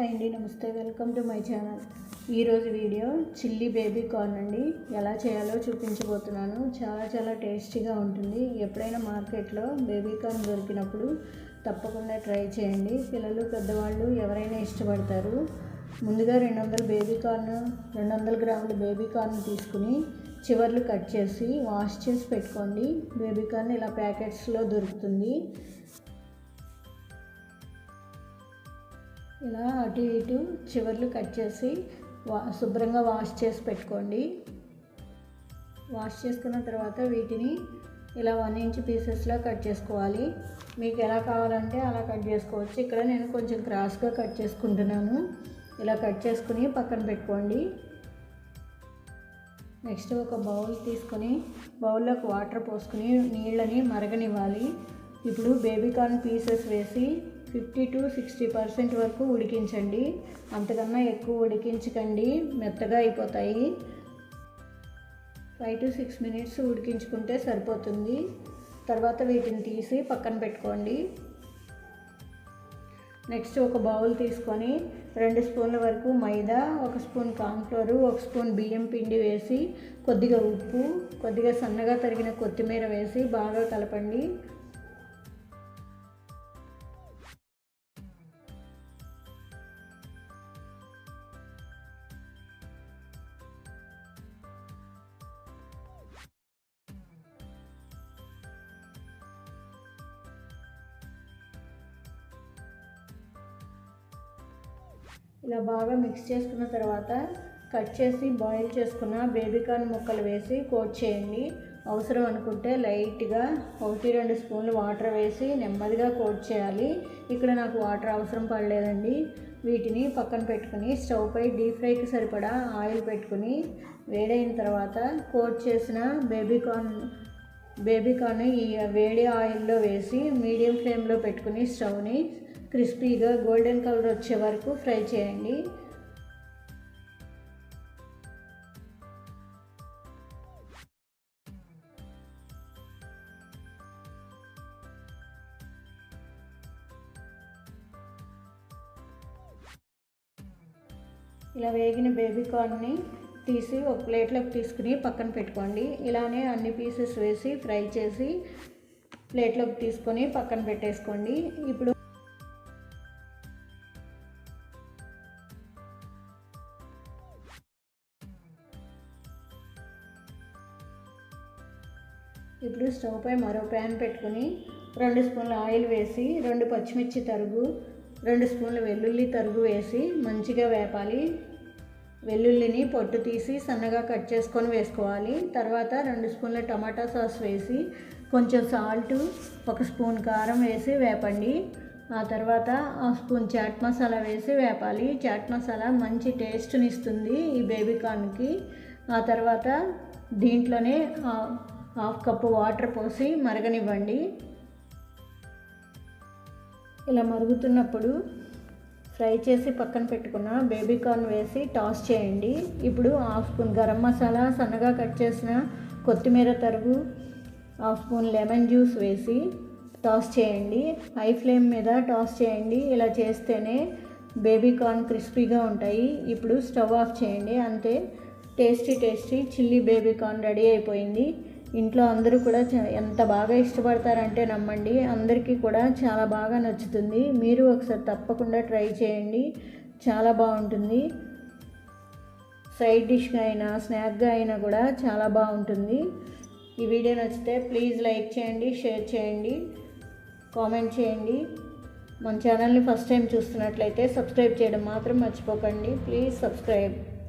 Hi అండి namaste welcome to my channel. ఈరోజు video chilli baby corn అండి. ఎలా చేయాలో చూపించబోతున్నాను. చాలా చాలా టేస్టీగా ఉంటుంది. ఎప్పుడైనా మార్కెట్లో బేబీ కార్న్ దొరికినప్పుడు తప్పకుండా ట్రై చేయండి. పిల్లలు పెద్దవాళ్ళు ఎవరైనా ఇష్టపడతారు. ముందుగా రెండు వందల బేబీ కార్న్ రెండు వందల గ్రాముల బేబీ కార్న్ తీసుకుని చివర్లు కట్ చేసి వాష్ చేసి పెట్టుకోండి. బేబీ కార్న్ ఇలా ప్యాకెట్స్లో దొరుకుతుంది. ఇలా అటు ఇటు చివర్లు కట్ చేసి వా శుభ్రంగా వాష్ చేసి పెట్టుకోండి. వాష్ చేసుకున్న తర్వాత వీటిని ఇలా వన్ ఇంచ్ పీసెస్లో కట్ చేసుకోవాలి. మీకు ఎలా కావాలంటే అలా కట్ చేసుకోవచ్చు. ఇక్కడ నేను కొంచెం క్రాస్గా కట్ చేసుకుంటున్నాను. ఇలా కట్ చేసుకుని పక్కన పెట్టుకోండి. నెక్స్ట్ ఒక బౌల్ తీసుకొని బౌల్లోకి వాటర్ పోసుకుని నీళ్ళని మరగనివ్వాలి. ఇప్పుడు బేబీ కార్న్ పీసెస్ వేసి ఫిఫ్టీ టు సిక్స్టీ పర్సెంట్ వరకు ఉడికించండి. అంతకన్నా ఎక్కువ ఉడికించకండి. మెత్తగా అయిపోతాయి. ఫైవ్ టు సిక్స్ మినిట్స్ ఉడికించుకుంటే సరిపోతుంది. తర్వాత వీటిని తీసి పక్కన పెట్టుకోండి. నెక్స్ట్ ఒక బౌల్ తీసుకొని రెండు స్పూన్ల వరకు మైదా ఒక స్పూన్ కార్న్ఫ్లోరు ఒక స్పూన్ బియ్యం పిండి వేసి కొద్దిగా ఉప్పు కొద్దిగా సన్నగా తరిగిన కొత్తిమీర వేసి బాగా కలపండి. ఇలా బాగా మిక్స్ చేసుకున్న తర్వాత కట్ చేసి బాయిల్ చేసుకున్న బేబీ కార్న్ ముక్కలు వేసి కోట్ చేయండి. అవసరం అనుకుంటే లైట్గా ఒకటి రెండు స్పూన్లు వాటర్ వేసి నెమ్మదిగా కోట్ చేయాలి. ఇక్కడ నాకు వాటర్ అవసరం పడలేదండి. వీటిని పక్కన పెట్టుకుని స్టవ్ పై డీప్ ఫ్రైకి సరిపడా ఆయిల్ పెట్టుకుని వేడైన తర్వాత కోట్ చేసిన బేబీ కార్న్ బేబీ ఈ వేడి ఆయిల్లో వేసి మీడియం ఫ్లేమ్లో పెట్టుకుని స్టవ్ని క్రిస్పీగా గోల్డెన్ కలర్ వచ్చే వరకు ఫ్రై చేయండి. ఇలా వేగిన బేబీ కార్న్ని తీసి ఒక ప్లేట్లోకి తీసుకుని పక్కన పెట్టుకోండి. ఇలానే అన్ని పీసెస్ వేసి ఫ్రై చేసి ప్లేట్లోకి తీసుకొని పక్కన పెట్టేసుకోండి. ఇప్పుడు ఇప్పుడు స్టవ్ పై మరో ప్యాన్ పెట్టుకుని రెండు స్పూన్ల ఆయిల్ వేసి రెండు పచ్చిమిర్చి తరుగు రెండు స్పూన్ల వెల్లుల్లి తరుగు వేసి మంచిగా వేపాలి. వెల్లుల్లిని పొట్టు తీసి సన్నగా కట్ చేసుకొని వేసుకోవాలి. తర్వాత రెండు స్పూన్ల టమాటా సాస్ వేసి కొంచెం సాల్ట్ ఒక స్పూన్ కారం వేసి వేపండి. ఆ తర్వాత ఆ స్పూన్ చాట్ మసాలా వేసి వేపాలి. చాట్ మసాలా మంచి టేస్ట్ని ఇస్తుంది ఈ బేబీ కార్న్కి ఆ తర్వాత దీంట్లోనే హాఫ్ కప్పు వాటర్ పోసి మరగనివ్వండి. ఇలా మరుగుతున్నప్పుడు ఫ్రై చేసి పక్కన పెట్టుకున్న బేబీ కార్న్ వేసి టాస్ చేయండి. ఇప్పుడు హాఫ్ స్పూన్ గరం మసాలా సన్నగా కట్ చేసిన కొత్తిమీర తరుగు హాఫ్ స్పూన్ లెమన్ జ్యూస్ వేసి టాస్ చేయండి. హై ఫ్లేమ్ మీద టాస్ చేయండి. ఇలా చేస్తేనే బేబీ కార్న్ క్రిస్పీగా ఉంటాయి. ఇప్పుడు స్టవ్ ఆఫ్ చేయండి. అంతే. Tasty tasty chilli baby corn ready అయిపోయింది. ఇంట్లో అందరూ కూడా ఎంత బాగా ఇష్టపడతారంటే నమ్మండి. అందరికీ కూడా చాలా బాగా నచ్చుతుంది. మీరు ఒకసారి తప్పకుండా ట్రై చేయండి. చాలా బాగుంటుంది. సైడ్ డిష్గా అయినా స్నాక్గా అయినా కూడా చాలా బాగుంటుంది. ఈ వీడియో నచ్చితే ప్లీజ్ లైక్ చేయండి షేర్ చేయండి కామెంట్ చేయండి. మన ఛానల్ని ఫస్ట్ టైం చూస్తున్నట్లయితే సబ్స్క్రైబ్ చేయడం మాత్రం మర్చిపోకండి. Please subscribe.